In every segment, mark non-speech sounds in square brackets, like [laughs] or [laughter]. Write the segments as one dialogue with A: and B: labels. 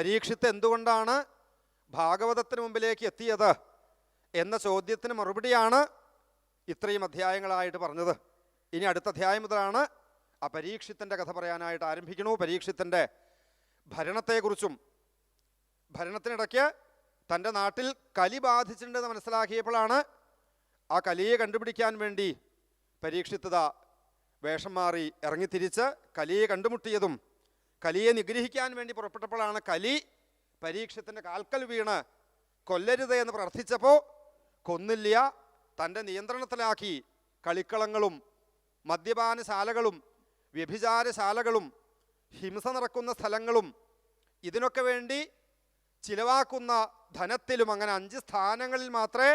A: പരീക്ഷിത്ത് എന്തുകൊണ്ടാണ് ഭാഗവതത്തിന് മുമ്പിലേക്ക് എത്തിയത് എന്ന ചോദ്യത്തിന് മറുപടിയാണ് ഇത്രയും അധ്യായങ്ങളായിട്ട് പറഞ്ഞത്. ഇനി അടുത്ത അധ്യായം മുതലാണ് ആ പരീക്ഷിത്തിന്റെ കഥ പറയാനായിട്ട് ആരംഭിക്കണു പരീക്ഷിത്തിന്റെ ഭരണത്തെക്കുറിച്ചും ഭരണത്തിനിടയ്ക്ക് തന്റെ നാട്ടിൽ കലി ബാധിച്ചിട്ടുണ്ടെന്ന് മനസ്സിലാക്കിയപ്പോഴാണ് ആ കലിയെ കണ്ടുപിടിക്കാൻ വേണ്ടി പരീക്ഷിത്തത വേഷം മാറി ഇറങ്ങിത്തിരിച്ച് കലിയെ കണ്ടുമുട്ടിയതും കലിയെ നിഗ്രഹിക്കാൻ വേണ്ടി പുറപ്പെട്ടപ്പോഴാണ് കലി പരീക്ഷത്തിന്റെ കാൽക്കൽ വീണ് കൊല്ലരുത് എന്ന് പ്രാർത്ഥിച്ചപ്പോൾ കൊന്നില്ല. തന്റെ നിയന്ത്രണത്തിലാക്കി കളിക്കളങ്ങളും മദ്യപാനശാലകളും വ്യഭിചാരശാലകളും ഹിംസ നടക്കുന്ന സ്ഥലങ്ങളും ഇതിനൊക്കെ വേണ്ടി ചിലവാക്കുന്ന ധനത്തിലും അങ്ങനെ അഞ്ച് സ്ഥാനങ്ങളിൽ മാത്രമേ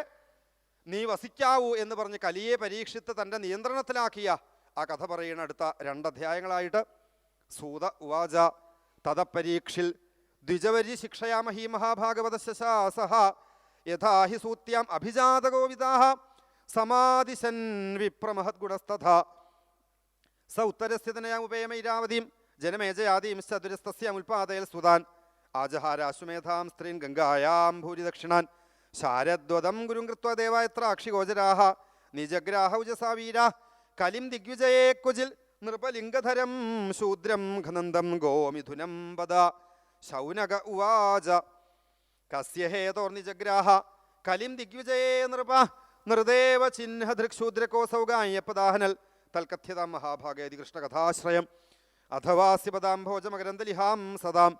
A: നീ വസിക്കാവൂ എന്ന് പറഞ്ഞ് കലിയെ പരീക്ഷിച്ച് തന്റെ നിയന്ത്രണത്തിലാക്കിയ ആ കഥ പറയുന്ന അടുത്ത രണ്ട് അധ്യായങ്ങളായിട്ട് സൂത ഉവാച. തദപരീക്ഷിൽ ദ്വിജവരി ശിക്ഷയാമഹി മഹാഭാഗവത ശാസഹ യഥാ സൂത്യാം അഭിജാതകോവിതാഹ സമാദിശൻ വിപ്രമഹദ്ഗുണസ്തഥ. സ ഉത്തരസ്ഥിതനയാമുപേമൈരാവതീം ജനമേജയാദീം ചതുരസ്തസ്യാം ഉൽപാദയൽ സുതാൻ. ആജഹാരാശ്വമേധാം സ്ത്രീൻ ഗംഗായാം ഭൂരിദക്ഷിണാൻ. ശാരദ്വതം ഗുരും കൃത്വ ദേവായത്ര അക്ഷിഗോചരാഹ നിജഗ്രാഹ ഉജസാവീരാ കലിം ദിഗ്വിജയേ ക്വചിൽ നൃപലിംഗധരം ശൂദ്രം ഘനന്തം ഗോമിഥുനം വദ. ശൗനക ഉവാച. കസ്യഹേതോർണിജഗ്രാഹ കലിം ദിഗ്വിജയേ നൃപ നൃദേവ ചിഹ്ന പദാഹനൽ ഗായപ്പദാഹനൽ തൽക്കഥ്യതാം മഹാഭാഗേതി കൃഷ്ണകഥാശ്രയം അഥവാസ്യ പദാംഭോജമകരന്തലിഹാം സദാം.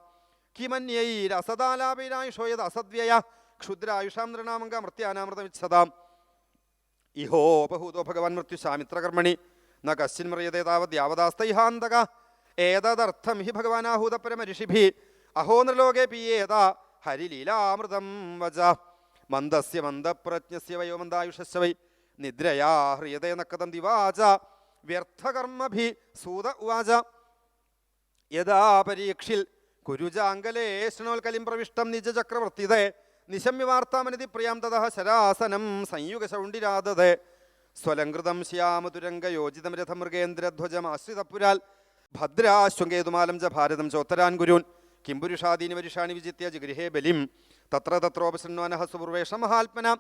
A: കിമന്യൈരസദാലാപൈരായുഷോയത് അസദ്വ്യയ. ക്ഷുദ്രായുഷാം നൃണാമംഗ മൃത്യാനാമൃതമിച്ഛതാം ഇഹോ ഇഹോപഹൂതോ ഭഗവാൻ മൃത്യുശാമിത്രകർമ്മണി. ന കശ്ചിൻ മ്രിയതേ താവത് യാവതാസ്തൈഹാന്തക ഏതദർത്ഥം ഹി ഭഗവാനാഹൂത ഋഷിഭി അഹോ നൃലോകേ പീയേത ഹരിലീലാമൃതം വജ. മന്ദസ്യ മന്ദപ്രജ്ഞസ്യ വയോ മന്ദായുഷസ്യ വൈ. നിദ്രയാ ഹ്രിയതേ നക്കതം ദിവാച വ്യർത്ഥകർമ്മഭി സൂത ഉവാച. യഥാ പരീക്ഷിൽ കുരുജാങ്കലേ ശൃണോൽക്കലിം പ്രവിഷ്ടം നിജചക്രവർത്തിതേ. നിശമ്യവാർത്താമനിധി പ്രിയാം തഥ ശരാസനം സംയുഗശൗണ്ടിരാതതേ സ്വലങ്കൃതം ശ്യാമതുരംഗയോജിതം രഥമൃഗേന്ദ്രധ്വജമാശ്രിതപുരാൽ ഭദ്രാശ്വങ്കേതുമാലം ച ഭാരതം ചോത്തരാൻ ഗുരുൻ. കിംപുരുഷാദീനി വരിഷാണി വിജിത്യ ജിഗൃഹേ ബലിം. തത്ര തത്രോപശൃണ്വനഃ സുപൂർവേഷ മഹാത്മന.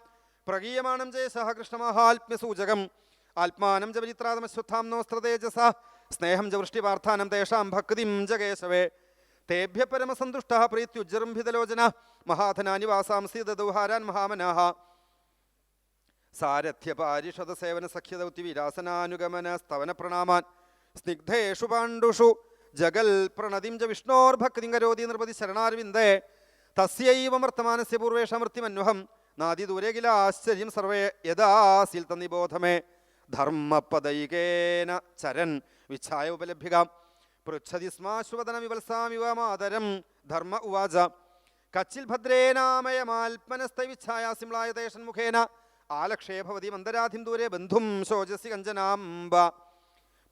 A: പ്രഗീയമാണം ജയ സഹ കൃഷ്ണമഹാത്മ്യസൂചകം ആത്മാനം ച പരിത്രാതമശ്വത്ഥാം നോസ്ത്രതേജസ സ്നേഹം ച വൃഷ്ടിപാർത്ഥാനം തേഷാം ഭക്തിം ച കേശവേ. തേഭ്യ പരമസന്തുഷ്ട പ്രീത്യുജ്ജൃംഭിതലോചന. മഹാധനാനി വാസാംസി ദദൗഹാരാൻ മഹാമനാഹ. സാരഥ്യ പാരിഷത സേവന സഖ്യദൗത്യ വിരാസനാനുഗമന സ്തവന പ്രണാമാൻ സ്നിഗ്ധേഷു പാണ്ഡുഷു ജഗൽ പ്രണതിം ച വിഷ്ണോർഭക്തിം കരോതി നൃപതി ശരണാരവിന്ദേ. തസ്യൈവ വർത്തമാനസ്യ പൂർവേഷമൃത്യമന്വഹം നാദി ദൂരെ കില ആശ്ചര്യം സർവേ യഥാസിൽ തന്നിബോധമേ ധർമ്മപദൈകേന ചരൻ വിച്ഛായ ഉപലഭ്യകാം. പൃച്ഛതി സ്മാശ്വതന വിവത്സാമിവ മാതരം. ധർമ്മ ഉവാച. കച്ചിൽ ഭദ്രേനാമയമാൽപ്പനസ്തൈവിച്ഛായാസിംളായ തേഷൻ മുഖേന ആലക്ഷേ ഭവതി മന്ദരാധിം ദൂരെ ബന്ധും ശോചസി കഞ്ചനാംബ.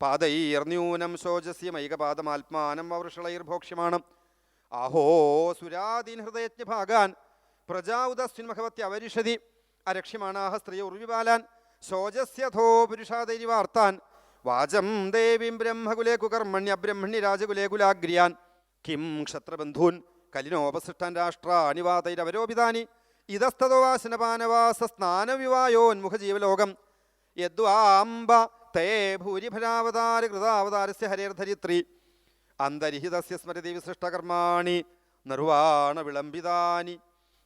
A: പാദൈർന്യൂനം ശോചസ്യമൈകപാദമാത്മാനം വൃഷളൈർഭോക്ഷ്യമാണ് അഹോ സുരാദീൻ ഹൃദയജ്ഞഭാഗാൻ പ്രജാ ഉദസ്വിൻമഹവത്യ അവരിഷതി. അരക്ഷ്യമാണാഹ സ്ത്രീയ ഉർവിപാലാൻ ശോചസ്യഥോ പുരുഷാദൈരിവാർത്താൻ വാചം ദേവീം ബ്രഹ്മകുലേ കുകർമ്മണ്യ ബ്രഹ്മണ്യ രാജകുലേ കുലാഗ്രിയാൻ. കിം ക്ഷത്രബന്ധൂൻ കലിനോപസൃഷ്ടാൻ രാഷ്ട്രാനിവാതൈരവരോപിതാനി ഇതസ്തോ സ്നാനവിവായോന്മുഖ ജീവലോകം യദ്വാംബ തേ ഭൂരിഭരാവതാര കൃതാവതാരസ്യ ഹരേർധരിത്രി. അന്തരിഹിതസ്യ സ്മരതി വിസൃഷ്ടകർമാണി. നിർവാണ വിളംബിതാനി.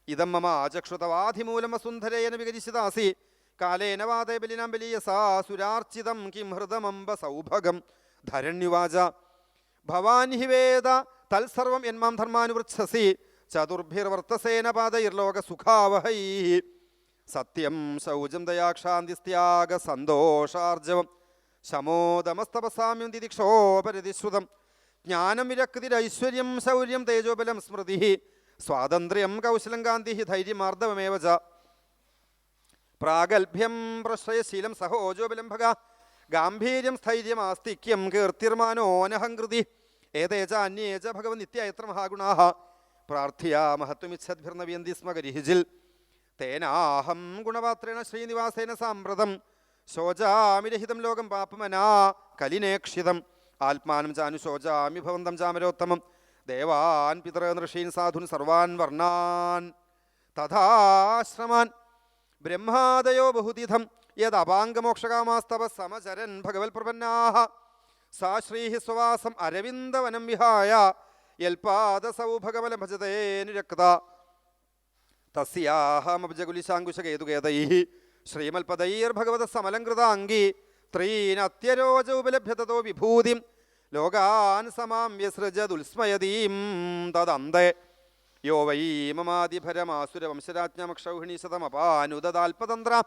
A: ഇതം മമ ആചക്ഷുതവാധിമൂലം വസുന്ധരേന വികരിശിതാസി കാലേന വാതേ ബലിനാം ബലീയസാ സുരാർച്ചിതം കിം ഹൃദമംബ സൗഭഗം. ധരണ്യുവാച. ഭവാൻ ഹി വേദ തൽസർവം എന്മാം ധർമാനുവൃച്ഛസി. ചതുർഭിർവർത്തസേന പാതൈർലോക സുഖാവഹൈ സത്യം ശൗചം ദയാക്ഷാന്തിസ്ത്യാഗ സന്തോഷാർജവം. ശമോദമസ്തപസാമ്യം ദിദിക്ഷോപരതിശ്രുതം ജ്ഞാനം വിരക്തിരൈശ്വര്യം ശൗര്യം തേജോബലം സ്മൃതി. സ്വാതന്ത്ര്യം കൗശലം കാന്തി ധൈര്യമാർദ്ദവമേവ ച. പ്രാഗൽഭ്യം പ്രശ്രയശീലം സഹോജോബലം ഭഗ. ഗാംഭീര്യം സ്ഥൈര്യം ആസ്തിക്യം കീർത്തിർമാനോനഹങ്കൃതി ഏതേ ച അന്യേ ച ഭഗവൻ നിത്യ എത്ര മഹാഗുണാः പ്രാർത്ഥിയാ മഹത്വമിച്ഛദ്ഭിർണവിയന്തി സ്മ ഗരിഹിജിൽ. തേനാഹം ഗുണപാത്രേണ ശ്രീനിവാസേന സാമ്പ്രതം. ശോചാമിരഹിതം ലോകം പാപമനാ കലിനേക്ഷിതം. ആത്മാനം ചാനു ശോചാമി ഭവന്തം ചാമരോത്തമം. ദേവാൻ പിതൃ നൃഷീൻ സാധുൻ സർവാൻ വർണാൻ. തഥാശ്രമാൻ. ബ്രഹ്മാദയോ ബഹുതിഥം. യത് അപാംഗമോക്ഷകാമാസ്തവ സമചരൻ ഭഗവത് സാശ്രീഹി സ്വവാസം അരവിന്ദവനം വിഹായ. യൽപാദസൗഭഗമല ഭജതേ നിരക്ത തസ്യാഹമബ്ജകുലിശാങ്കുശകേതുകേതൈः ശ്രീമൽപദൈർഭഗവത സമലങ്കൃതാംഗി ത്രീനത്യരോചോപലഭ്യതോ വിഭൂതിം. ലോകാൻ സമാം വ്യസൃജദുൽസ്മയതീം തദന്തേ. യോ വൈ മമാതിഭരമാസുരവംശരാജ്ഞമക്ഷൗഹിണീശതമപാനുദതാൽപതന്ത്ര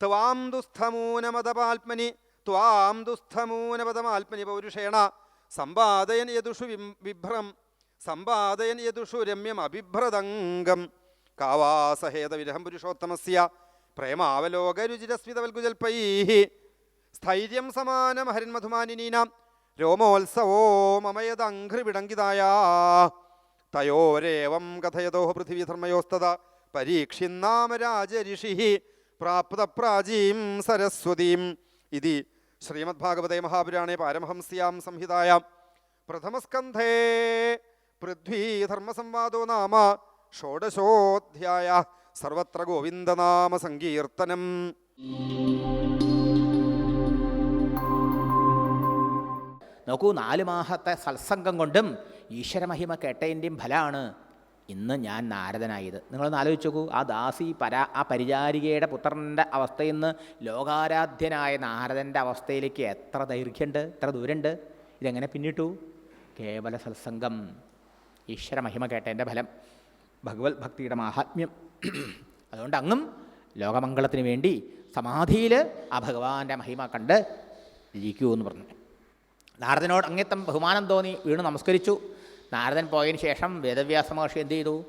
A: ത്വാം ദുസ്ഥമൂനമതപാത്മനി ത്വാം ദുസ്ഥമൂനമതമാത്മനി പൗരുഷേണ. സമ്പാദയൻ യദുഷു വിഭ്രം. സമ്പാദയൻ യദുഷു രമ്യം അഭിഭ്രതംഗം കാവാസഹേത വിരഹം പുരുഷോത്തമസ്യ. പ്രേമാവലോക പ്രേമാവലോകരുചിരസ്മിതവൽഗുജൽപൈ സ്ഥൈര്യം സമാനം ഹരിന്മധുമാനിനീന. രോമോത്സവോ മമയദംഘ്രിവിടങ്കിതായാ തയോരേവം കഥയതോ പൃഥിവിധർമ്മയോസ്തത പരീക്ഷിന്നാമ ഋഷി പ്രാപ്തപ്രാചീം സരസ്വതീം. ഇതി ശ്രീമദ്ഭാഗവതേ മഹാപുരാണേ പാരമഹംസ്യാം സംഹിതായാം. പ്രഥമസ്കന്ധേ പൃഥ്വീധർമ്മസംവാദോ നാമ ഷോഡശോധ്യായ സർവത്ര ഗോവിന്ദനാമ സങ്കീർത്തനം.
B: നോക്കൂ നാല് മാസത്തെ സത്സംഗം കൊണ്ടും ഈശ്വരമഹിമ കേട്ടതിന്റെയും ഫലമാണ് ഇന്ന് ഞാൻ നാരദനായത്. നിങ്ങളൊന്ന് ആലോചിച്ച് നോക്കൂ ആ ദാസി പരാ ആ പരിചാരികയുടെ പുത്രന്റെ അവസ്ഥയിൽ നിന്ന് ലോകാരാധ്യനായ നാരദന്റെ അവസ്ഥയിലേക്ക് എത്ര ദൈർഘ്യമുണ്ട് എത്ര ദൂരമുണ്ട്? ഇതെങ്ങനെ പിന്നിട്ടു? കേവല സത്സംഗം. ഈശ്വര മഹിമ കേട്ടതിന്റെ ഫലം. ഭഗവത് ഭക്തിയുടെ മാഹാത്മ്യം. അതുകൊണ്ട് അങ്ങും ലോകമംഗളത്തിന് വേണ്ടി സമാധിയിൽ ആ ഭഗവാന്റെ മഹിമ കണ്ട് ഇരിക്കൂ എന്ന് പറഞ്ഞു. നാരദനോട് അങ്ങേത്തം ബഹുമാനം തോന്നി വീണ് നമസ്കരിച്ചു. നാരദൻ പോയതിന് ശേഷം വേദവ്യാസ മഹർഷി എന്ത് ചെയ്തു?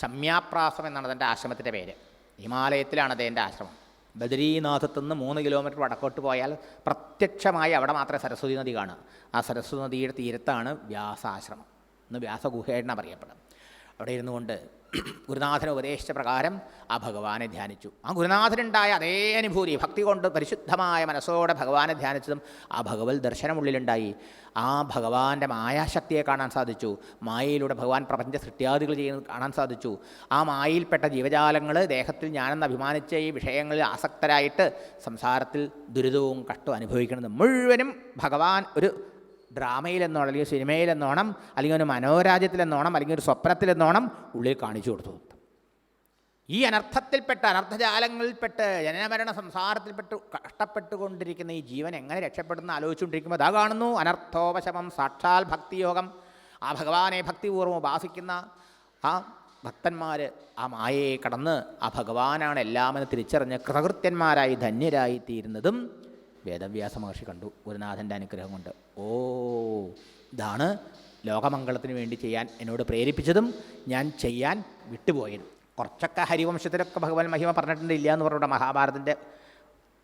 B: ശമ്യാപ്രാസം എന്നാണ് അതിന്റെ ആശ്രമത്തിന്റെ പേര്. ഹിമാലയത്തിലാണ് അദ്ദേഹന്റെ ആശ്രമം. ബദരീനാഥത്തു നിന്ന് മൂന്ന് കിലോമീറ്റർ വടക്കോട്ട് പോയാൽ പ്രത്യക്ഷമായി അവിടെ മാത്രമേ സരസ്വതി നദി കാണുക. ആ സരസ്വതി നദിയുടെ തീരത്താണ് വ്യാസാശ്രമം. ഇന്ന് വ്യാസഗുഹയെന്നാണ് പറയപ്പെടും അവിടെ ഇരുന്നു കൊണ്ട് ഗുരുനാഥൻ ഉപദേശിച്ച പ്രകാരം ആ ഭഗവാനെ ധ്യാനിച്ചു. ആ ഗുരുനാഥനുണ്ടായ അതേ അനുഭൂതി ഭക്തി കൊണ്ട് പരിശുദ്ധമായ മനസ്സോടെ ഭഗവാനെ ധ്യാനിച്ചതും ആ ഭഗവത് ദർശനമുള്ളിലുണ്ടായി. ആ ഭഗവാന്റെ മായാശക്തിയെ കാണാൻ സാധിച്ചു. മായയിലൂടെ ഭഗവാൻ പ്രപഞ്ച സൃഷ്ടിയാദികൾ ചെയ്യുന്നത് കാണാൻ സാധിച്ചു. ആ മായയിൽപ്പെട്ട ജീവജാലങ്ങൾ ദേഹത്തിൽ ഞാനെന്ന് അഭിമാനിച്ച ഈ വിഷയങ്ങളിൽ ആസക്തരായിട്ട് സംസാരത്തിൽ ദുരിതവും കഷ്ടവും അനുഭവിക്കുന്നത് മുഴുവനും ഭഗവാൻ ഒരു ഡ്രാമയിലെന്നോണം അല്ലെങ്കിൽ സിനിമയിലെന്നോണം അല്ലെങ്കിൽ ഒരു മനോരാജ്യത്തിലെന്നോണം അല്ലെങ്കിൽ ഒരു സ്വപ്നത്തിലെന്നോണം ഉള്ളിൽ കാണിച്ചു കൊടുത്തു. ഈ അനർത്ഥത്തിൽപ്പെട്ട അനർത്ഥജാലങ്ങളിൽപ്പെട്ട് ജനനമരണ സംസാരത്തിൽപ്പെട്ട് കഷ്ടപ്പെട്ടുകൊണ്ടിരിക്കുന്ന ഈ ജീവൻ എങ്ങനെ രക്ഷപ്പെടുന്ന ആലോചിച്ചുകൊണ്ടിരിക്കുമ്പോൾ അതാ കാണുന്നു അനർത്ഥോപശമം സാക്ഷാൽ ഭക്തിയോഗം. ആ ഭഗവാനെ ഭക്തിപൂർവം ഉപാസിക്കുന്ന ആ ഭക്തന്മാർ ആ മായയെ കടന്ന് ആ ഭഗവാനാണ് എല്ലാമെന്ന് തിരിച്ചറിഞ്ഞ് കൃതകൃത്യന്മാരായി ധന്യരായി തീരുന്നതും വേദവ്യാസ മഹർഷി കണ്ടു ഗുരുനാഥന്റെ അനുഗ്രഹം കൊണ്ട്. ഓ ഇതാണ് ലോകമംഗളത്തിന് വേണ്ടി ചെയ്യാൻ എന്നോട് പ്രേരിപ്പിച്ചതും ഞാൻ ചെയ്യാൻ വിട്ടുപോയതും. കുറച്ചൊക്കെ ഹരിവംശത്തിലൊക്കെ ഭഗവാൻ മഹിമ പറഞ്ഞിട്ടുണ്ട് ഇല്ല എന്ന് പറഞ്ഞിട്ട് മഹാഭാരതത്തിന്റെ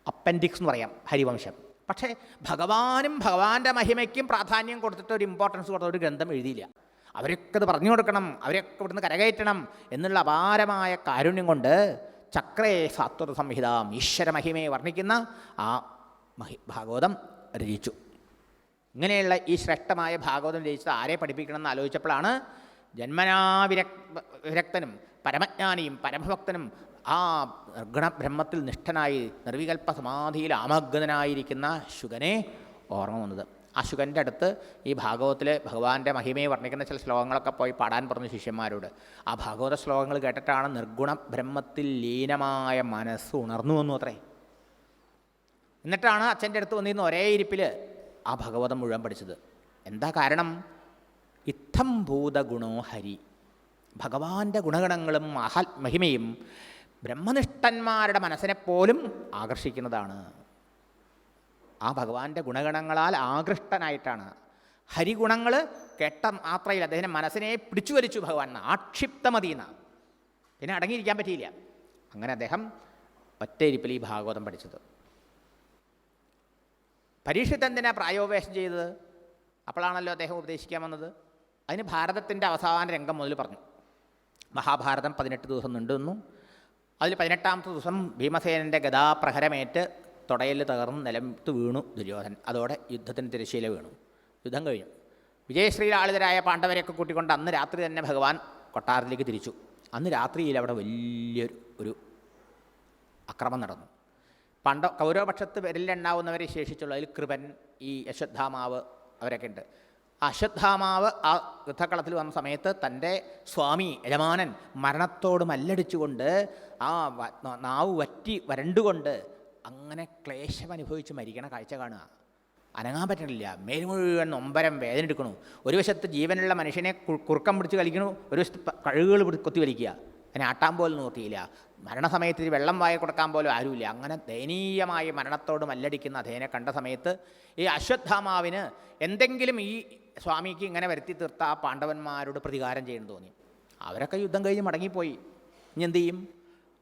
B: അപ്പൻഡിക്സ് എന്ന് പറയാം ഹരിവംശം. പക്ഷേ ഭഗവാനും ഭഗവാന്റെ മഹിമയ്ക്കും പ്രാധാന്യം കൊടുത്തിട്ട് ഒരു ഇമ്പോർട്ടൻസ് കൊടുത്ത ഒരു ഗ്രന്ഥം എഴുതിയില്ല. അവരൊക്കെ അത് പറഞ്ഞു കൊടുക്കണം അവരൊക്കെ ഇവിടുന്ന് കരകയറ്റണം എന്നുള്ള അപാരമായ കാരുണ്യം കൊണ്ട് ചക്രേ സാത്വത സംഹിത ഈശ്വര മഹിമയെ വർണിക്കുന്ന ആ മഹി ഭാഗവതം രചിച്ചു. ഇങ്ങനെയുള്ള ഈ ശ്രേഷ്ഠമായ ഭാഗവതം രചിച്ചത് ആരെ പഠിപ്പിക്കണമെന്ന് ആലോചിച്ചപ്പോഴാണ് ജന്മനാ വിരക് വിരക്തനും പരമജ്ഞാനിയും പരമഭക്തനും ആ ഗുണബ്രഹ്മത്തിൽ നിഷ്ഠനായി നിർവികൽപ്പ സമാധിയിൽ ആമഗ്നനായിരിക്കുന്ന ശുഗനെ ഓർമ്മ വന്നത്. ആ ശുഗന്റെ അടുത്ത് ഈ ഭാഗവത്തിൽ ഭഗവാന്റെ മഹിമയെ വർണിക്കുന്ന ചില ശ്ലോകങ്ങളൊക്കെ പോയി പാടാൻ പറഞ്ഞു ശിഷ്യന്മാരോട്. ആ ഭാഗവത ശ്ലോകങ്ങൾ കേട്ടിട്ടാണ് നിർഗുണ ബ്രഹ്മത്തിൽ ലീനമായ മനസ്സ് ഉണർന്നു വന്നു അത്രേ. എന്നിട്ടാണ് അച്ഛന്റെ അടുത്ത് വന്നിരുന്ന ഒരേ ഇരിപ്പിൽ ആ ഭഗവതം മുഴുവൻ പഠിച്ചത്. എന്താ കാരണം? ഇത്തം ഭൂതഗുണോ ഹരി. ഭഗവാന്റെ ഗുണഗണങ്ങളും മഹാത്മഹിമയും ബ്രഹ്മനിഷ്ഠന്മാരുടെ മനസ്സിനെ പോലും ആകർഷിക്കുന്നതാണ്. ആ ഭഗവാന്റെ ഗുണഗണങ്ങളാൽ ആകൃഷ്ടനായിട്ടാണ്. ഹരിഗുണങ്ങൾ കേട്ട മാത്രയിൽ അദ്ദേഹം മനസ്സിനെ പിടിച്ചു വലിച്ചു ഭഗവാൻ ആക്ഷിപ്തമതിയെന്ന. പിന്നെ അടങ്ങിയിരിക്കാൻ പറ്റിയില്ല. അങ്ങനെ അദ്ദേഹം ഒറ്റയിരിപ്പിൽ ഈ ഭാഗവതം പഠിച്ചത്. പരീക്ഷത്ത് എന്തിനാ പ്രായോപവേശം ചെയ്തത്? അപ്പോഴാണല്ലോ അദ്ദേഹം ഉപദേശിക്കാൻ വന്നത്. അതിന് ഭാരതത്തിന്റെ അവസാന രംഗം മുതൽ പറഞ്ഞു. മഹാഭാരതം പതിനെട്ട് ദിവസം നീണ്ടുവന്നു അതിൽ പതിനെട്ടാമത്തെ ദിവസം ഭീമസേനന്റെ ഗതാപ്രഹരമേറ്റ് തുടയിൽ തകർന്ന് നിലത്ത് വീണു ദുര്യോധൻ അതോടെ യുദ്ധത്തിന് തിരശ്ശീല വീണു. യുദ്ധം കഴിഞ്ഞു. വിജയശ്രീലാളിതരായ പാണ്ഡവരെയൊക്കെ കൂട്ടിക്കൊണ്ട് അന്ന് രാത്രി തന്നെ ഭഗവാൻ കൊട്ടാരത്തിലേക്ക് തിരിച്ചു. അന്ന് രാത്രിയിൽ അവിടെ വലിയൊരു ഒരു അക്രമം നടന്നു. പണ്ട കൗരവപക്ഷത്ത് വിരലിലെണ്ണാവുന്നവരെ ശേഷിച്ചുള്ളതിൽ കൃപൻ ഈ അശ്വത്ഥാമാവ് അവരൊക്കെ ഉണ്ട്. അശ്വത്ഥാമാവ് ആ യുദ്ധക്കളത്തിൽ വന്ന സമയത്ത് തന്റെ സ്വാമി യജമാനൻ മരണത്തോട് മല്ലടിച്ചുകൊണ്ട് ആ നാവ് വറ്റി വരണ്ടുകൊണ്ട് അങ്ങനെ ക്ലേശം അനുഭവിച്ച് മരിക്കണ കാഴ്ച കാണുക. അനങ്ങാൻ പറ്റണില്ല. മേൽ നൊമ്പരം വേദന എടുക്കണു. ഒരു വശത്ത് ജീവനുള്ള മനുഷ്യനെ കുറുക്കം പിടിച്ച് കളിക്കണു ഒരു വശത്ത് കഴുകുകൾ കൊത്തി വലിക്കുക. അതിനെ ആട്ടാൻ പോലും നോക്കിയില്ല. മരണസമയത്ത് വെള്ളം വായ കൊടുക്കാൻ പോലും ആരുമില്ല. അങ്ങനെ ദയനീയമായി മരണത്തോട് മല്ലടിക്കുന്ന അധേനെ കണ്ട സമയത്ത് ഈ അശ്വത്ഥാമാവിന് എന്തെങ്കിലും ഈ സ്വാമിക്ക് ഇങ്ങനെ വരുത്തി തീർത്ത ആ പാണ്ഡവന്മാരോട് പ്രതികാരം ചെയ്യണം തോന്നി. അവരൊക്കെ യുദ്ധം കഴിഞ്ഞ് മടങ്ങിപ്പോയി. ഇനി എന്ത് ചെയ്യും?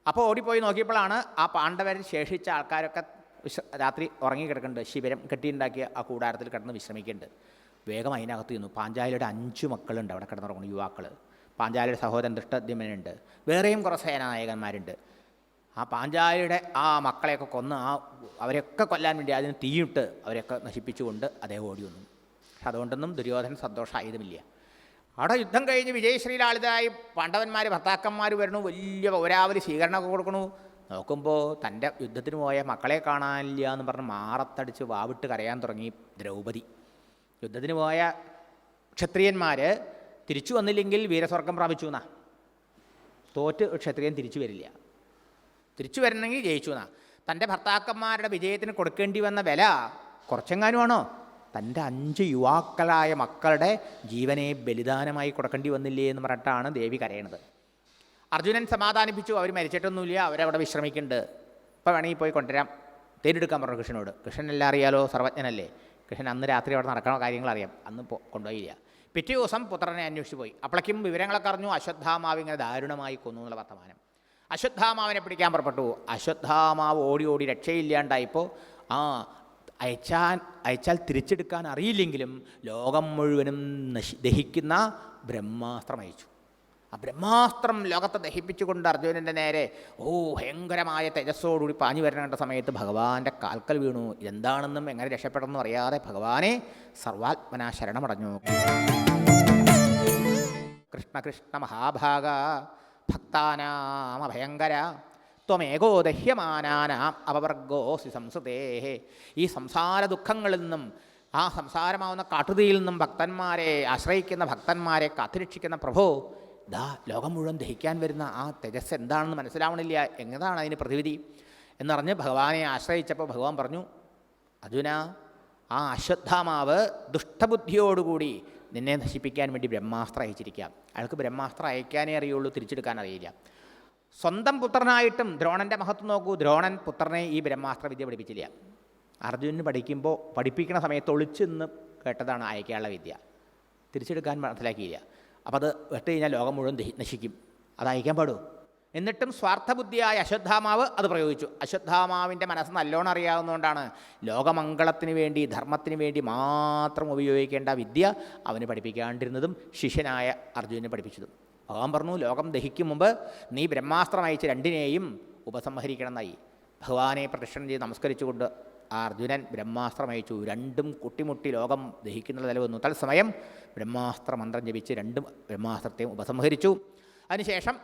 B: അപ്പോൾ ഓടിപ്പോയി നോക്കിയപ്പോഴാണ് ആ പാണ്ഡവരിൽ ശേഷിച്ച ആൾക്കാരൊക്കെ വിശ്ര രാത്രി ഉറങ്ങിക്കിടക്കുന്നുണ്ട് ശിബിരം കെട്ടിയുണ്ടാക്കിയ ആ കൂടാരത്തിൽ കിടന്ന് വിശ്രമിക്കുന്നുണ്ട്. വേഗം അതിനകത്ത് ചെന്നു പാഞ്ചാലിയുടെ അഞ്ച് മക്കളുണ്ട് അവിടെ കിടന്നുറങ്ങുന്നു യുവാക്കൾ പാഞ്ചാലിയുടെ സഹോദരൻ ദൃഷ്ടദ്യുമനുണ്ട് വേറെയും കുറേ സേനാനായകന്മാരുണ്ട്. ആ പാഞ്ചാലിയുടെ ആ മക്കളെയൊക്കെ കൊന്ന് ആ അവരെയൊക്കെ കൊല്ലാൻ വേണ്ടി അതിന് തീയിട്ട് അവരെയൊക്കെ നശിപ്പിച്ചുകൊണ്ട് അദ്ദേഹം ഓടി വന്നു. പക്ഷെ അതുകൊണ്ടൊന്നും ദുര്യോധന സന്തോഷമായതുമില്ല അവിടെ യുദ്ധം കഴിഞ്ഞ് വിജയശ്രീലാളിതായി പാണ്ഡവന്മാർ ഭർത്താക്കന്മാർ വരണു വലിയ പൗരാവലി സ്വീകരണമൊക്കെ കൊടുക്കണു. നോക്കുമ്പോൾ തന്റെ യുദ്ധത്തിന് പോയ മക്കളെ കാണാനില്ല എന്ന് പറഞ്ഞ് മാറത്തടിച്ച് വാവിട്ട് കരയാൻ തുടങ്ങി ദ്രൗപദി. യുദ്ധത്തിന് പോയ ക്ഷത്രിയന്മാർ തിരിച്ചു വന്നില്ലെങ്കിൽ വീരസ്വർഗം പ്രാപിച്ചു എന്നാ. തോറ്റ് ക്ഷത്രിയൻ തിരിച്ചു വരില്ല. തിരിച്ചു വരണമെങ്കിൽ ജയിച്ചു എന്നാ. തന്റെ ഭർത്താക്കന്മാരുടെ വിജയത്തിന് കൊടുക്കേണ്ടി വന്ന വില കുറച്ചെങ്ങാനുമാണോ തന്റെ അഞ്ച് യുവാക്കളായ മക്കളുടെ ജീവനെ ബലിദാനമായി കൊടുക്കേണ്ടി വന്നില്ലേ എന്ന് പറഞ്ഞിട്ടാണ് ദേവി കരയണത്. അർജുനൻ സമാധാനിപ്പിച്ചു. അവർ മരിച്ചിട്ടൊന്നുമില്ല. അവരവിടെ വിശ്രമിക്കുന്നുണ്ട്. ഇപ്പോൾ വേണമെങ്കിൽ പോയി കൊണ്ടുവരാം. തേരെടുക്കാൻ പറഞ്ഞു കൃഷ്ണനോട്. കൃഷ്ണൻ എല്ലാം അറിയാലോ സർവജ്ഞനല്ലേ. കൃഷ്ണൻ അന്ന് രാത്രി അവിടെ നടക്കണ കാര്യങ്ങൾ അറിയാം അന്ന് കൊണ്ടുപോയില്ല. പിറ്റേ ദിവസം പുത്രനെ അന്വേഷിച്ച് പോയി. അപ്പോഴേക്കും വിവരങ്ങളൊക്കെ അറിഞ്ഞു അശ്വത്ഥാമാവ് ഇങ്ങനെ ദാരുണമായി കൊന്നു എന്നുള്ള വർത്തമാനം. അശ്വത്ഥാമാവിനെ പിടിക്കാൻ പുറപ്പെട്ടു. അശ്വത്ഥാമാവ് ഓടി ഓടി രക്ഷയില്ലാണ്ടായപ്പോൾ ആ അയച്ചാൻ അയച്ചാൽ തിരിച്ചെടുക്കാൻ അറിയില്ലെങ്കിലും ലോകം മുഴുവനും നശി ദഹിക്കുന്ന ബ്രഹ്മാസ്ത്രം അയച്ചു. ആ ബ്രഹ്മാസ്ത്രം ലോകത്തെ ദഹിപ്പിച്ചുകൊണ്ട് അർജുനന്റെ നേരെ ഓ ഭയങ്കരമായ തേജസ്സോടുകൂടി പാഞ്ഞു വരുന്ന കണ്ട സമയത്ത് ഭഗവാന്റെ കാൽക്കൽ വീണു. എന്താണെന്നും എങ്ങനെ രക്ഷപ്പെടണമെന്നും അറിയാതെ ഭഗവാനെ സർവാത്മന ശരണമടഞ്ഞു. കൃഷ്ണ കൃഷ്ണ മഹാഭാഗ ഭക്താനാമ ഭയങ്കര ത്വമേകോ ദഹ്യമാനാനാം അപവർഗോസി സംസൃതേ. ഈ സംസാര ദുഃഖങ്ങളിൽ നിന്നും ആ സംസാരമാവുന്ന കാട്ടുതീയിൽ നിന്നും ഭക്തന്മാരെ ആശ്രയിക്കുന്ന ഭക്തന്മാരെ കാത്തുരക്ഷിക്കുന്ന പ്രഭു ദാ ലോകം മുഴുവൻ ദഹിക്കാൻ വരുന്ന ആ തേജസ് എന്താണെന്ന് മനസ്സിലാവണില്ല. എന്നതാണ് അതിന് പ്രതിവിധി. എന്നറിഞ്ഞ് ഭഗവാനെ ആശ്രയിച്ചപ്പോൾ ഭഗവാൻ പറഞ്ഞു അർജുന ആ അശ്വത്ഥാമാവ് ദുഷ്ടബുദ്ധിയോടുകൂടി നിന്നെ നശിപ്പിക്കാൻ വേണ്ടി ബ്രഹ്മാസ്ത്രം അയച്ചിരിക്കാം അയാൾക്ക് ബ്രഹ്മാസ്ത്രം അയക്കാനേ അറിയുള്ളൂ തിരിച്ചെടുക്കാൻ അറിയില്ല. സ്വന്തം പുത്രനായിട്ടും ദ്രോണന്റെ മഹത്വം നോക്കൂ. ദ്രോണൻ പുത്രനെ ഈ ബ്രഹ്മാസ്ത്ര വിദ്യ പഠിപ്പിച്ചില്ല. അർജുനന് പഠിക്കുമ്പോൾ പഠിപ്പിക്കുന്ന സമയത്ത് ഒളിച്ചു നിന്ന് കേട്ടതാണ് അയക്കാനുള്ള വിദ്യ. തിരിച്ചെടുക്കാൻ മനസ്സിലാക്കിയില്ല. അപ്പോൾ അത് വെട്ട് കഴിഞ്ഞാൽ ലോകം മുഴുവൻ നശിക്കും. അത് അയക്കാൻ പാടുമോ എന്നിട്ടും സ്വാർത്ഥബുദ്ധിയായ അശ്വത്ഥാമാവ് അത് പ്രയോഗിച്ചു. അശ്വത്ഥാമാവിന്റെ മനസ്സ് നല്ലോണം അറിയാവുന്നതുകൊണ്ടാണ് ലോകമംഗളത്തിന് വേണ്ടി ധർമ്മത്തിന് വേണ്ടി മാത്രം ഉപയോഗിക്കേണ്ട വിദ്യ അവന് പഠിപ്പിക്കാണ്ടിരുന്നതും ശിഷ്യനായ അർജുനനെ പഠിപ്പിച്ചതും. ഭഗവാൻ പറഞ്ഞു ലോകം ദഹിക്കും മുമ്പ് നീ ബ്രഹ്മാസ്ത്രം അയച്ച് രണ്ടിനെയും ഉപസംഹരിക്കണം എന്നായി. ഭഗവാനെ പ്രദക്ഷിണം ചെയ്ത് നമസ്കരിച്ചുകൊണ്ട് ആ അർജുനൻ ബ്രഹ്മാസ്ത്രം അയച്ചു. രണ്ടും കുട്ടിമുട്ടി ലോകം ദഹിക്കുന്ന നിലവന്നു തത്സമയം ബ്രഹ്മാസ്ത്ര മന്ത്രം ജപിച്ച് രണ്ടും ബ്രഹ്മാസ്ത്രത്തെയും ഉപസംഹരിച്ചു. അതിനുശേഷം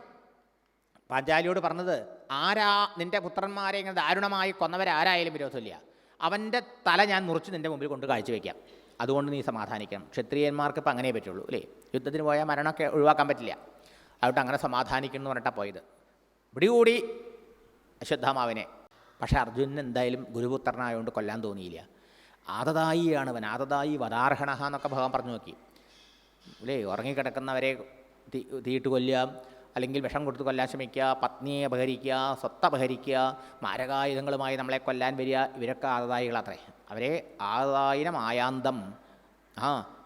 B: പാഞ്ചാലിയോട് പറഞ്ഞത് ആരാ നിന്റെ പുത്രന്മാരെ ഇങ്ങനെ ദാരുണമായി കൊന്നവരാരായാലും വിരോധമില്ല. അവന്റെ തല ഞാൻ മുറിച്ച് നിന്റെ മുമ്പിൽ കൊണ്ട് കാഴ്ചവെക്കാം അതുകൊണ്ട് നീ സമാധാനിക്കണം. ക്ഷത്രിയന്മാർക്ക് ഇപ്പം അങ്ങനെ പറ്റുള്ളൂ അല്ലേ? യുദ്ധത്തിന് പോയാൽ മരണമൊക്കെ ഒഴിവാക്കാൻ പറ്റില്ല. അതുകൊണ്ട് അങ്ങനെ സമാധാനിക്കണം എന്ന് പറഞ്ഞിട്ടാണ് പോയത്. കൂടി അശ്വത്ഥാമാവിനെ പക്ഷേ അർജുനൻ എന്തായാലും ഗുരുപുത്രനായതുകൊണ്ട് കൊല്ലാൻ തോന്നിയില്ല. ആദതായിയാണ് അവൻ. ആദതായി വദാർഹണ എന്നൊക്കെ ഭഗവാൻ പറഞ്ഞു നോക്കി. അല്ലേ? ഉറങ്ങിക്കിടക്കുന്നവരെ തീ തീയിട്ട് കൊല്ലുക അല്ലെങ്കിൽ വിഷം കൊടുത്ത് കൊല്ലാൻ ശ്രമിക്കുക പത്നിയെ അപഹരിക്കുക സ്വത്ത് അപഹരിക്കുക മാരകായുധങ്ങളുമായി നമ്മളെ കൊല്ലാൻ വരിക ഇവരൊക്കെ ആദതായികളത്രേ. അവരെ ആദായിനം ആയാന്തം. ആ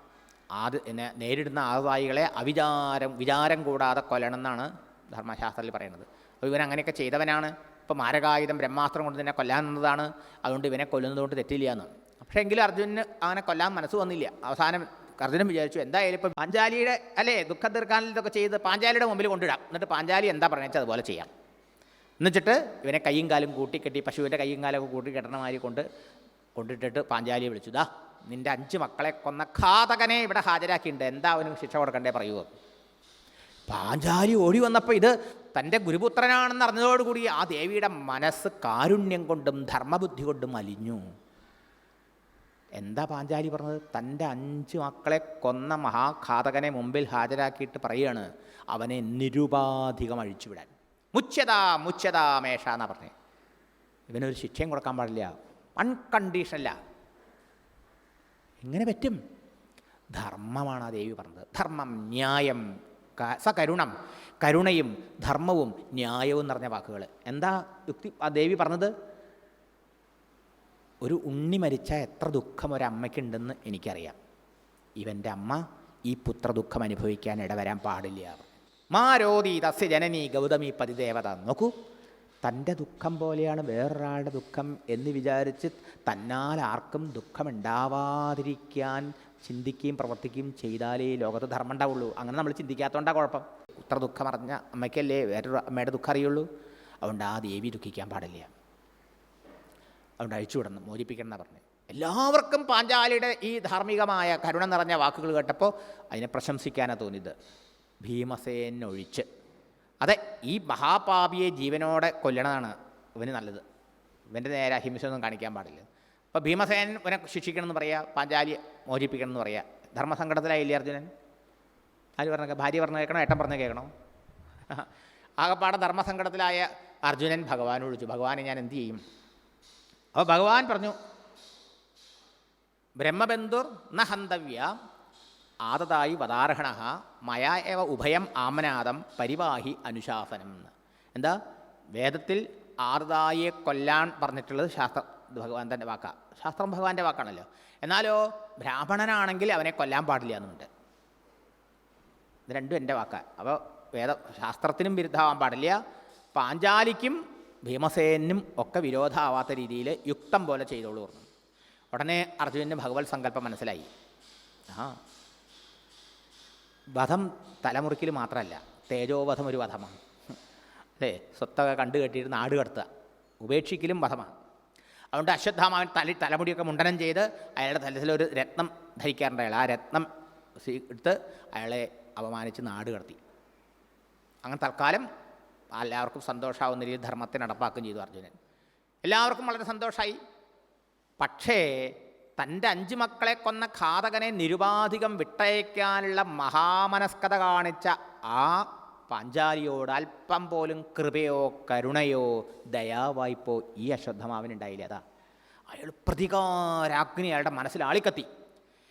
B: ആദ് എന്നെ നേരിടുന്ന ആദായികളെ അവിചാരം വിചാരം കൂടാതെ കൊല്ലണം എന്നാണ് ധർമ്മശാസ്ത്രത്തിൽ പറയുന്നത്. അപ്പോൾ ഇവൻ അങ്ങനെയൊക്കെ ചെയ്തവനാണ്. ഇപ്പോൾ മാരകായുധം ബ്രഹ്മാസ്ത്രം കൊണ്ട് തന്നെ കൊല്ലാൻ നിന്നതാണ്. അതുകൊണ്ട് ഇവനെ കൊല്ലുന്നതുകൊണ്ട് തെറ്റില്ല എന്ന് പക്ഷേ എങ്കിലും അർജുനന് അങ്ങനെ കൊല്ലാൻ മനസ്സ് വന്നില്ല. അവസാനം അർജുനൻ വിചാരിച്ചു എന്തായാലും ഇപ്പം പാഞ്ചാലിയുടെ അല്ലേ ദുഃഖം തീർക്കാൻ ഇതൊക്കെ ചെയ്ത് പാഞ്ചാലിയുടെ മുമ്പിൽ കൊണ്ടിടാം. എന്നിട്ട് പാഞ്ചാലി എന്താ പറഞ്ഞാൽ അതുപോലെ ചെയ്യാം. എന്നിട്ട് ഇവനെ കൈയും കാലും കൂട്ടിക്കെട്ടി പശുവിന്റെ കയ്യും കാലൊക്കെ കൂട്ടിക്കെട്ടണ മാതിരി കൊണ്ട് കൊണ്ടിട്ടിട്ട് പാഞ്ചാലിയെ വിളിച്ചു. ദാ നിന്റെ അഞ്ച് മക്കളെ കൊന്ന ഘാതകനെ ഇവിടെ ഹാജരാക്കിയിട്ടുണ്ട്. എന്താ അവന് ശിക്ഷ കൊടുക്കണ്ടേ പറയുമോ പാഞ്ചാലി ഓടി വന്നപ്പോൾ ഇത് തന്റെ ഗുരുപുത്രനാണെന്ന് അറിഞ്ഞതോടുകൂടി ആ ദേവിയുടെ മനസ്സ് കാരുണ്യം കൊണ്ടും ധർമ്മബുദ്ധി കൊണ്ടും അലിഞ്ഞു. എന്താ പാഞ്ചാലി പറഞ്ഞത്? തന്റെ അഞ്ച് മക്കളെ കൊന്ന മഹാഘാതകനെ മുമ്പിൽ ഹാജരാക്കിയിട്ട് പറയുകയാണ് അവനെ നിരുപാധികം അഴിച്ചുവിടാൻ. മുച്ചതാ മുച്ചതാ മേഷ എന്നാ പറഞ്ഞത് ഇവനൊരു ശിക്ഷയും കൊടുക്കാൻ പാടില്ല. അൺകണ്ടീഷനല്ല എങ്ങനെ പറ്റും? ധർമ്മമാണ് ആ ദേവി പറഞ്ഞത്. ധർമ്മം ന്യായം ക- കരുണം കരുണയും ധർമ്മവും ന്യായവും നിറഞ്ഞ വാക്കുകൾ എന്താ യുക്തി ആ ദേവി പറഞ്ഞത്? ഒരു ഉണ്ണി മരിച്ച എത്ര ദുഃഖം ഒരമ്മയ്ക്കുണ്ടെന്ന് എനിക്കറിയാം. ഇവന്റെ അമ്മ ഈ പുത്രദുഃഖം അനുഭവിക്കാൻ ഇടവരാൻ പാടില്ല. മാരോതി തസ്യ ജനനി ഗൗതമി പതിദേവത. നോക്കൂ തന്റെ ദുഃഖം പോലെയാണ് വേറൊരാളുടെ ദുഃഖം എന്ന് വിചാരിച്ച് തന്നാൽ ആർക്കും ദുഃഖമുണ്ടാവാതിരിക്കാൻ ചിന്തിക്കുകയും പ്രവർത്തിക്കുകയും ചെയ്താലേ ലോകത്ത് ധർമ്മം ഉണ്ടാവുള്ളൂ. അങ്ങനെ നമ്മൾ ചിന്തിക്കാത്തതുകൊണ്ടാണ് കുഴപ്പം. ഇത്ര ദുഃഖം അറിഞ്ഞ അമ്മയ്ക്കല്ലേ വേറൊരു അമ്മയുടെ ദുഃഖം അറിയുള്ളൂ. അതുകൊണ്ട് ആ ദേവി ദുഃഖിക്കാൻ പാടില്ല. അതുകൊണ്ട് അഴിച്ചുവിടണം മോചിപ്പിക്കണം എന്നാണ് പറഞ്ഞത് എല്ലാവർക്കും പാഞ്ചാലിയുടെ ഈ ധാർമ്മികമായ കരുണ നിറഞ്ഞ വാക്കുകൾ കേട്ടപ്പോൾ അതിനെ പ്രശംസിക്കാനാണ് തോന്നിയത്. ഭീമസേനൊഴിച്ച്. അതെ ഈ മഹാപാപിയെ ജീവനോടെ കൊല്ലണതാണ് ഇവന് നല്ലത്. ഇവന്റെ നേരെ അഹിംസയൊന്നും കാണിക്കാൻ പാടില്ല. അപ്പോൾ ഭീമസേൻ ഇവനെ ശിക്ഷിക്കണമെന്ന് പറയുക പാഞ്ചാലി മോചിപ്പിക്കണം എന്ന് പറയുക ധർമ്മസങ്കടത്തിലായില്ലേ അർജുനൻ? ആര് പറഞ്ഞ ഭാര്യ പറഞ്ഞ കേൾക്കണോ ഏട്ടൻ പറഞ്ഞ കേൾക്കണോ [laughs] ആകപ്പാടെ ധർമ്മസങ്കടത്തിലായ അർജുനൻ ഭഗവാൻ ഒഴിച്ചു ഭഗവാനെ ഞാൻ എന്തു ചെയ്യും? അപ്പോൾ ഭഗവാൻ പറഞ്ഞു ബ്രഹ്മബന്ധുർ ന ഹന്തവ്യ ആദതായി വദാർഹണ മയാ ഏവ ഉഭയം ആമനാദം പരിവാഹി അനുശാസനം എന്താ? വേദത്തിൽ ആദതായെ കൊല്ലാൻ പറഞ്ഞിട്ടുള്ളത് ശാസ്ത്ര ഭഗവാൻ തന്റെ വാക്കാണ് ശാസ്ത്രം ഭഗവാന്റെ വാക്കാണല്ലോ. എന്നാലോ ബ്രാഹ്മണനാണെങ്കിൽ അവനെ കൊല്ലാൻ പാടില്ല എന്നുണ്ട്. ഇത് രണ്ടും എന്റെ വാക്കാണ് അപ്പോൾ വേദ ശാസ്ത്രത്തിനും വിരുദ്ധമാവാൻ പാടില്ല. പാഞ്ചാലിക്കും ഭീമസേനും ഒക്കെ വിരോധമാവാത്ത രീതിയിൽ യുക്തം പോലെ ചെയ്തോളൂ പറഞ്ഞു. ഉടനെ അർജുനന് ഭഗവത് സങ്കല്പം മനസ്സിലായി. ആ വധം തലമുറിക്കൽ മാത്രമല്ല തേജോവധം ഒരു വധമാണ്. അല്ലേ? സ്വത്തൊക്കെ കണ്ടു കെട്ടിയിട്ട് നാട് കടത്തുക ഉപേക്ഷിക്കലും വധമാണ്. അതുകൊണ്ട് അശ്വത്ഥാമാവൻ തല തലമുടിയൊക്കെ മുണ്ടനം ചെയ്ത് അയാളുടെ തലത്തിലൊരു രത്നം ധരിക്കാറുണ്ട് അയാൾ. ആ രത്നം എടുത്ത് അയാളെ അപമാനിച്ച് നാട് കടത്തി. അങ്ങനെ തൽക്കാലം എല്ലാവർക്കും സന്തോഷമാവുന്ന രീതിയിൽ ധർമ്മത്തെ നടപ്പാക്കുകയും ചെയ്തു അർജുനൻ. എല്ലാവർക്കും വളരെ സന്തോഷമായി പക്ഷേ തന്റെ അഞ്ച് മക്കളെ കൊന്ന ഘാതകനെ നിരുപാധികം വിട്ടയക്കാനുള്ള മഹാമനസ്കത കാണിച്ച ആ പാഞ്ചാലിയോട് അല്പം പോലും കൃപയോ കരുണയോ ദയാവായ്പോ ഈ അശ്വത്ഥമാവിനുണ്ടായില്ല. അതാ. അയാൾ പ്രതികാരാഗ്നി അയാളുടെ മനസ്സിൽ ആളിക്കത്തി.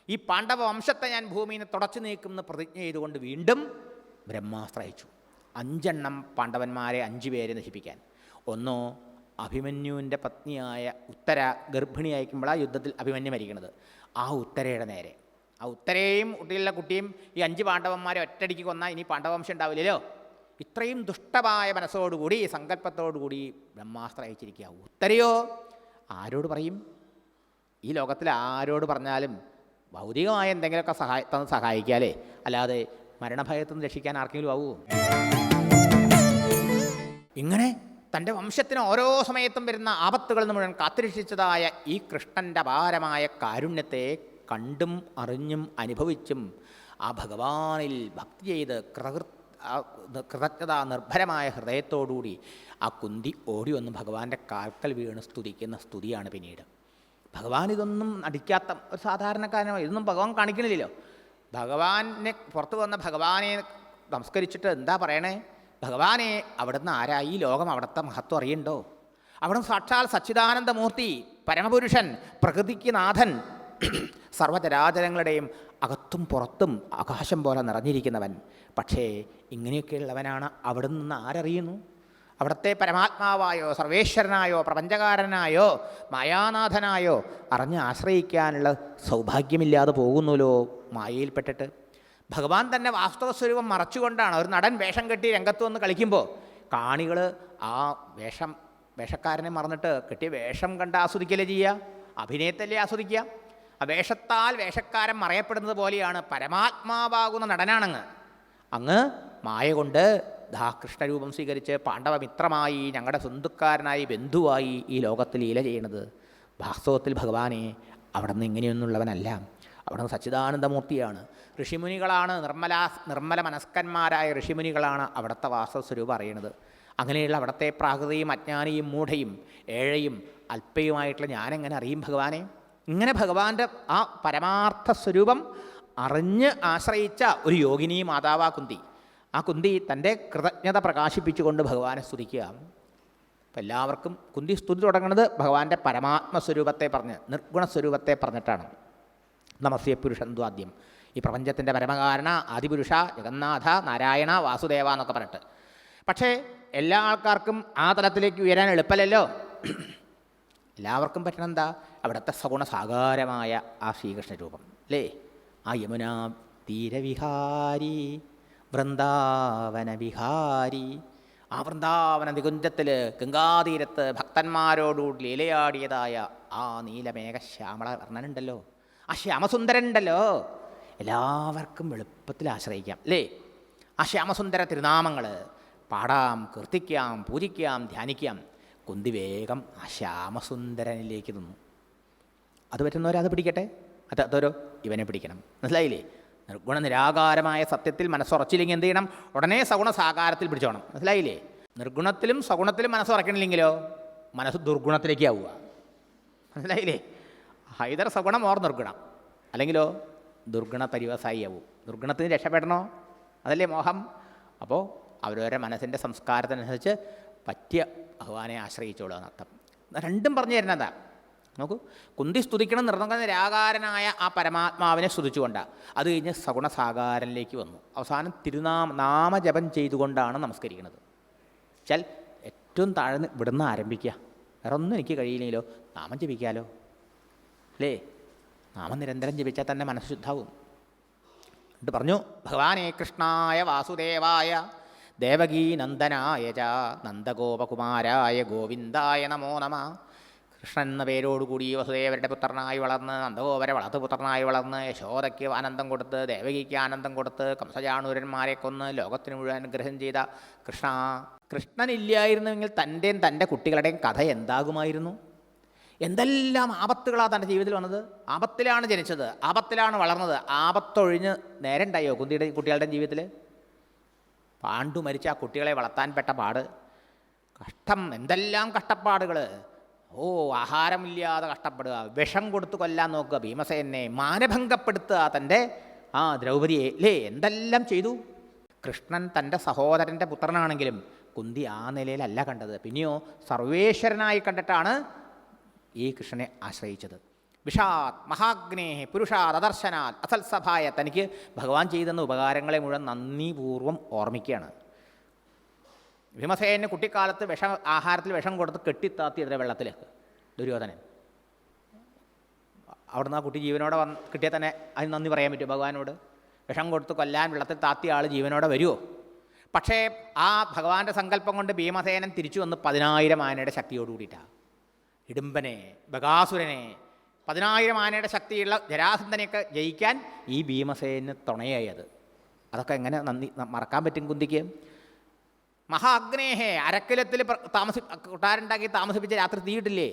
B: ഈ പാണ്ഡവ വംശത്തെ ഞാൻ ഭൂമിയിൽ നിന്ന് തുടച്ചു നീക്കുമെന്ന് പ്രതിജ്ഞ ചെയ്തുകൊണ്ട് വീണ്ടും ബ്രഹ്മാസ്ത്ര അയച്ചു. അഞ്ചെണ്ണം പാണ്ഡവന്മാരെ അഞ്ചു പേരെ നശിപ്പിക്കാൻ. ഒന്നോ അഭിമന്യുവിന്റെ പത്നിയായ ഉത്തര ഗർഭിണി അയക്കുമ്പോൾ ആ യുദ്ധത്തിൽ അഭിമന്യു മരിക്കുന്നത്. ആ ഉത്തരയുടെ നേരെ. ആ ഉത്തരയും കുട്ടിയും ഈ അഞ്ച് പാണ്ഡവന്മാരെ ഒറ്റടിക്ക് കൊന്നാൽ ഇനി പാണ്ഡവംശം ഉണ്ടാവില്ലല്ലോ. ഇത്രയും ദുഷ്ടമായ മനസ്സോടുകൂടി സങ്കല്പത്തോടുകൂടി ബ്രഹ്മാസ്ത്ര അയച്ചിരിക്കുക. ഉത്തരയോ? ആരോട് പറയും? ഈ ലോകത്തിൽ ആരോട് പറഞ്ഞാലും ഭൗതികമായ എന്തെങ്കിലുമൊക്കെ സഹായ തന്ന് സഹായിക്കാലേ. അല്ലാതെ മരണഭയത്തു നിന്ന് രക്ഷിക്കാൻ ആർക്കെങ്കിലും ആവുമോ ഇങ്ങനെ തന്റെ വംശത്തിന് ഓരോ സമയത്തും വരുന്ന ആപത്തുകളിൽ നിന്ന് മുഴുവൻ കാത്തുരക്ഷിച്ചതായ ഈ കൃഷ്ണന്റെ അപാരമായ കാരുണ്യത്തെ കണ്ടും അറിഞ്ഞും അനുഭവിച്ചും ആ ഭഗവാനിൽ ഭക്തി ചെയ്ത് കൃതകൃ ആ കൃതജ്ഞത നിർഭരമായ ഹൃദയത്തോടുകൂടി ആ കുന്തി ഓടി വന്ന് ഭഗവാന്റെ കാൽക്കൽ വീണ് സ്തുതിക്കുന്ന സ്തുതിയാണ് പിന്നീട്. ഭഗവാൻ ഇതൊന്നും അടിക്കാത്ത ഒരു സാധാരണക്കാരനാണ്. ഇതൊന്നും ഭഗവാൻ കാണിക്കണില്ലല്ലോ. ഭഗവാനെ പുറത്തു വന്ന ഭഗവാനെ നമസ്കരിച്ചിട്ട് എന്താ പറയണേ? ഭഗവാനെ അവിടുന്ന് ആരായി ഈ ലോകം അവിടുത്തെ മഹത്വം അറിയണ്ടോ? അവിടുന്ന് സാക്ഷാൽ സച്ചിദാനന്ദമൂർത്തി പരമപുരുഷൻ പ്രകൃതിക്ക് നാഥൻ സർവചരാചരങ്ങളുടെയും അകത്തും പുറത്തും ആകാശം പോലെ നിറഞ്ഞിരിക്കുന്നവൻ. പക്ഷേ ഇങ്ങനെയൊക്കെയുള്ളവനാണ് അവിടെ നിന്ന് ആരറിയുന്നു? അവിടുത്തെ പരമാത്മാവായോ സർവേശ്വരനായോ പ്രപഞ്ചകാരനായോ മായാനാഥനായോ അറിഞ്ഞ് ആശ്രയിക്കാനുള്ള സൗഭാഗ്യമില്ലാതെ പോകുന്നുല്ലോ മായയിൽപ്പെട്ടിട്ട്. ഭഗവാൻ തന്നെ വാസ്തവ സ്വരൂപം മറച്ചുകൊണ്ടാണ് ഒരു നടൻ വേഷം കെട്ടി രംഗത്ത് വന്ന് കളിക്കുമ്പോൾ കാണികൾ ആ വേഷം വേഷക്കാരനെ മറന്നിട്ട് കെട്ടിയ വേഷം കണ്ട് ആസ്വദിക്കലേ ചെയ്യുക? അഭിനയത്തല്ലേ ആസ്വദിക്കുക? വേഷത്താൽ വേഷക്കാരൻ മറയപ്പെടുന്നത് പോലെയാണ് പരമാത്മാവാകുന്ന നടനാണങ്ങ്. അങ്ങ് മായ കൊണ്ട് ദാ കൃഷ്ണരൂപം സ്വീകരിച്ച് പാണ്ഡവമിത്രമായി ഞങ്ങളുടെ സ്വന്തക്കാരനായി ബന്ധുവായി ഈ ലോകത്തിൽ ഇല ചെയ്യണത്. വാസ്തവത്തിൽ ഭഗവാനെ അവിടെ നിന്ന് ഇങ്ങനെയൊന്നുള്ളവനല്ല. അവിടെ നിന്ന് സച്ചിദാനന്ദമൂർത്തിയാണ്. ഋഷിമുനികളാണ് നിർമ്മല നിർമ്മല മനസ്കന്മാരായ ഋഷിമുനികളാണ് അവിടുത്തെ വാസസ്വരൂപം അറിയണത്. അങ്ങനെയുള്ള അവിടുത്തെ പ്രാകൃതിയും അജ്ഞാനിയും മൂഢയും ഏഴയും അല്പയുമായിട്ടുള്ള ഞാനെങ്ങനെ അറിയും ഭഗവാനെ? ഇങ്ങനെ ഭഗവാന്റെ ആ പരമാർത്ഥ സ്വരൂപം അറിഞ്ഞ് ആശ്രയിച്ച ഒരു യോഗിനി മാതാവാ കുന്തി. ആ കുന്തി തന്റെ കൃതജ്ഞത പ്രകാശിപ്പിച്ചുകൊണ്ട് ഭഗവാനെ സ്തുതിക്കുക. അപ്പം എല്ലാവർക്കും കുന്തി സ്തുതി തുടങ്ങുന്നത് ഭഗവാന്റെ പരമാത്മസ്വരൂപത്തെ പറഞ്ഞ് നിർഗുണസ്വരൂപത്തെ പറഞ്ഞിട്ടാണ്. നമസ്യ ദ്വാദ്യം ഈ പ്രപഞ്ചത്തിന്റെ പരമകാരണ ആദിപുരുഷ ജഗന്നാഥ നാരായണ വാസുദേവ എന്നൊക്കെ പറഞ്ഞിട്ട്. പക്ഷേ എല്ലാ ആൾക്കാർക്കും ആ തലത്തിലേക്ക് ഉയരാൻ എളുപ്പമല്ലല്ലോ. എല്ലാവർക്കും പറ്റണം എന്താ അവിടുത്തെ സഗുണസാകാരമായ ആ ശ്രീകൃഷ്ണ രൂപം അല്ലേ? ആ യമുന തീരവിഹാരി വൃന്ദാവന വിഹാരി ആ വൃന്ദാവന നികുഞ്ചത്തിൽ ഗംഗാതീരത്ത് ഭക്തന്മാരോടുകൂടി ലീലയാടിയതായ ആ നീലമേഘ ശ്യാമള വർണനുണ്ടല്ലോ ആ ശ്യാമസുന്ദരനുണ്ടല്ലോ. എല്ലാവർക്കും എളുപ്പത്തിൽ ആശ്രയിക്കാം അല്ലേ? ആ ശ്യാമസുന്ദര തിരുനാമങ്ങൾ പാടാം കീർത്തിക്കാം പൂജിക്കാം ധ്യാനിക്കാം. കുന്തി വേഗം ആ ശ്യാമസുന്ദരനിലേക്ക് നിന്നു. അത് പറ്റുന്നവരത് പിടിക്കട്ടെ? അത് അതൊരു ഇവനെ പിടിക്കണം. മനസ്സിലായില്ലേ? നിർഗുണ നിരാകാരമായ സത്യത്തിൽ മനസ്സുറച്ചില്ലെങ്കിൽ എന്ത് ചെയ്യണം? ഉടനെ സഗുണ സാകാരത്തിൽ പിടിച്ചോണം. മനസ്സിലായില്ലേ? നിർഗുണത്തിലും സഗുണത്തിലും മനസ്സുറക്കണില്ലെങ്കിലോ മനസ്സ് ദുർഗുണത്തിലേക്ക് ആവുക മനസ്സിലായില്ലേ? ഹൈദർ സഗുണം ഓർ നിർഗുണം. അല്ലെങ്കിലോ ദുർഗുണ പരിവസായി ആവും. ദുർഗുണത്തിന് രക്ഷപ്പെടണോ? അതല്ലേ മോഹം? അപ്പോൾ അവരവരുടെ മനസ്സിന്റെ സംസ്കാരത്തിനനുസരിച്ച് പറ്റിയ ഭഗവാനെ ആശ്രയിച്ചോളുക എന്നർത്ഥം. രണ്ടും പറഞ്ഞു തരുന്നതാ നോക്കൂ കുന്തി സ്തുതിക്കണം നിർണക നിരാകാരനായ ആ പരമാത്മാവിനെ സ്തുതിച്ചുകൊണ്ടാണ് അത് കഴിഞ്ഞ് സഗുണസാകാരനിലേക്ക് വന്നു. അവസാനം തിരുനാമ നാമജപം ചെയ്തുകൊണ്ടാണ് നമസ്കരിക്കുന്നത്. വെച്ചാൽ ഏറ്റവും താഴ്ന്ന് ഇവിടുന്ന് ആരംഭിക്കുക. വേറെ ഒന്നും എനിക്ക് കഴിയില്ലെങ്കിലോ നാമം ജപിക്കാലോ. അല്ലേ? നാമം നിരന്തരം ജപിച്ചാൽ തന്നെ മനസ്സ് ശുദ്ധാവും. എന്നിട്ട് പറഞ്ഞു ഭഗവാനേ കൃഷ്ണായ വാസുദേവായ ദേവകീ നന്ദനായ ച നന്ദഗോപകുമാരായ ഗോവിന്ദായ നമോ നമ. കൃഷ്ണൻ എന്ന പേരോടുകൂടി വസുദേവരുടെ പുത്രനായി വളർന്ന് വളർത്തു വളർത്തുപുത്രനായി വളർന്ന് യശോദയ്ക്ക് ആനന്ദം കൊടുത്ത് ദേവകിക്ക് ആനന്ദം കൊടുത്ത് കംസജാണൂരന്മാരെ കൊന്ന് ലോകത്തിന് മുഴുവൻ അനുഗ്രഹം ചെയ്ത കൃഷ്ണ. കൃഷ്ണനില്ലായിരുന്നുവെങ്കിൽ തന്റെയും തന്റെ കുട്ടികളുടെയും കഥ എന്താകുമായിരുന്നു? എന്തെല്ലാം ആപത്തുകളാണ് തന്റെ ജീവിതത്തിൽ വന്നത്? ആപത്തിലാണ് ജനിച്ചത് ആപത്തിലാണ് വളർന്നത് ആപത്തൊഴിഞ്ഞ് നേരണ്ടായോ കുന്തിയുടെ കുട്ടികളുടെ ജീവിതത്തിൽ പാണ്ടു മരിച്ച ആ കുട്ടികളെ വളർത്താൻ പെട്ട പാട്. കഷ്ടം എന്തെല്ലാം കഷ്ടപ്പാടുകൾ ഓ ആഹാരമില്ലാതെ കഷ്ടപ്പെടുക. വിഷം കൊടുത്തു കൊല്ലാൻ നോക്കുക ഭീമസേനെ. മാനഭംഗപ്പെടുത്തുക തന്റെ ആ ദ്രൗപതിയെ. അല്ലേ എന്തെല്ലാം ചെയ്തു? കൃഷ്ണൻ തന്റെ സഹോദരന്റെ പുത്രനാണെങ്കിലും കുന്തി ആ നിലയിലല്ല കണ്ടത്. പിന്നെയോ സർവേശ്വരനായി കണ്ടിട്ടാണ് ഈ കൃഷ്ണനെ ആശ്രയിച്ചത്. വിഷാത് മഹാഗ്നേഹ പുരുഷാത് അദർശനാത് അസൽസഭായ തനിക്ക് ഭഗവാൻ ചെയ്തെന്ന ഉപകാരങ്ങളെ മുഴുവൻ നന്ദിപൂർവം ഓർമ്മിക്കുകയാണ്. ഭീമസേനെ കുട്ടിക്കാലത്ത് വിഷം ആഹാരത്തിൽ വിഷം കൊടുത്ത് കെട്ടിത്താത്തി എതിരെ വെള്ളത്തിലേക്ക് ദുര്യോധനൻ. അവിടുന്ന് ആ കുട്ടി ജീവനോടെ വന്ന് കിട്ടിയാൽ തന്നെ അതിന് നന്ദി പറയാൻ പറ്റുമോ ഭഗവാനോട്? വിഷം കൊടുത്ത് കൊല്ലാൻ വെള്ളത്തിൽ താത്തി ആൾ ജീവനോടെ വരുമോ പക്ഷേ ആ ഭഗവാന്റെ സങ്കല്പം കൊണ്ട് ഭീമസേനൻ തിരിച്ചു വന്ന് പതിനായിരം ആനയുടെ ശക്തിയോട് കൂടിയിട്ടാണ് ഇടുമ്പനെ ബകാസുരനെ പതിനായിരം ആനയുടെ ശക്തിയുള്ള ജരാസന്ധനെയൊക്കെ ജയിക്കാൻ ഈ ഭീമസേന തുണയായത്. അതൊക്കെ എങ്ങനെ നന്ദി മറക്കാൻ പറ്റും കുന്തിക്ക്? മഹാ അഗ്നേഹേ അരക്കലത്തിൽ താമസി കൊട്ടാരുണ്ടാക്കി താമസിപ്പിച്ച രാത്രി തീയിട്ടില്ലേ?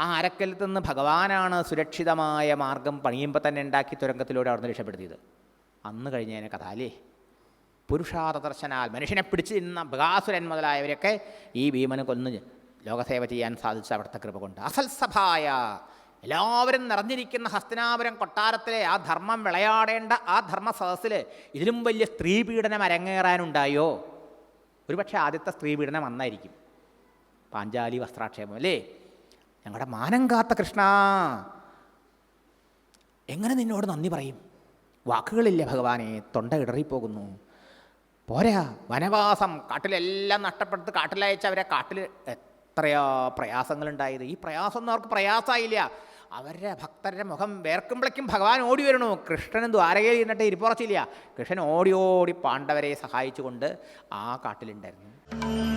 B: ആ അരക്കലത്ത് നിന്ന് ഭഗവാനാണ് സുരക്ഷിതമായ മാർഗം പണിയുമ്പോൾ തന്നെ ഉണ്ടാക്കി തുരങ്കത്തിലൂടെ അവിടുന്ന് രക്ഷപ്പെടുത്തിയത്. അന്ന് കഴിഞ്ഞതിനെ കഥ അല്ലേ പുരുഷാതദർശനാൽ മനുഷ്യനെ പിടിച്ചു നിന്ന ബകാസുരൻ മുതലായവരെയൊക്കെ ഈ ഭീമന് കൊന്ന് ലോകസേവ ചെയ്യാൻ സാധിച്ച അവിടുത്തെ കൃപ കൊണ്ട്. അസൽസഭായ എല്ലാവരും നിറഞ്ഞിരിക്കുന്ന ഹസ്തനാപുരം കൊട്ടാരത്തിലെ ആ ധർമ്മം വിളയാടേണ്ട ആ ധർമ്മ സദസ്സിൽ ഇതിലും വലിയ സ്ത്രീ പീഡനം അരങ്ങേറാനുണ്ടായോ? ഒരുപക്ഷെ ആദ്യത്തെ സ്ത്രീ പീഡനം വന്നായിരിക്കും പാഞ്ചാലി വസ്ത്രാക്ഷേപം അല്ലേ? ഞങ്ങളുടെ മാനം കാത്ത കൃഷ്ണ. എങ്ങനെ നിന്നോട് നന്ദി പറയും? വാക്കുകളില്ല ഭഗവാനെ തൊണ്ട ഇടറിപ്പോകുന്നു. പോരാ വനവാസം കാട്ടിലെല്ലാം നഷ്ടപ്പെടുത്ത് കാട്ടിലയച്ച് അവരെ കാട്ടിൽ എത്രയാ പ്രയാസങ്ങളുണ്ടായത്. ഈ പ്രയാസമൊന്നും അവർക്ക് പ്രയാസമായില്ല. അവരുടെ ഭക്തരുടെ മുഖം വേർക്കുമ്പോഴേക്കും ഭഗവാൻ ഓടി വരണു കൃഷ്ണനും ദ്വാരകയിൽ നിന്നിട്ട് ഇരിപ്പുറച്ചില്ല കൃഷ്ണൻ ഓടി ഓടി പാണ്ഡവരെ സഹായിച്ചുകൊണ്ട് ആ കാട്ടിലുണ്ടായിരുന്നു.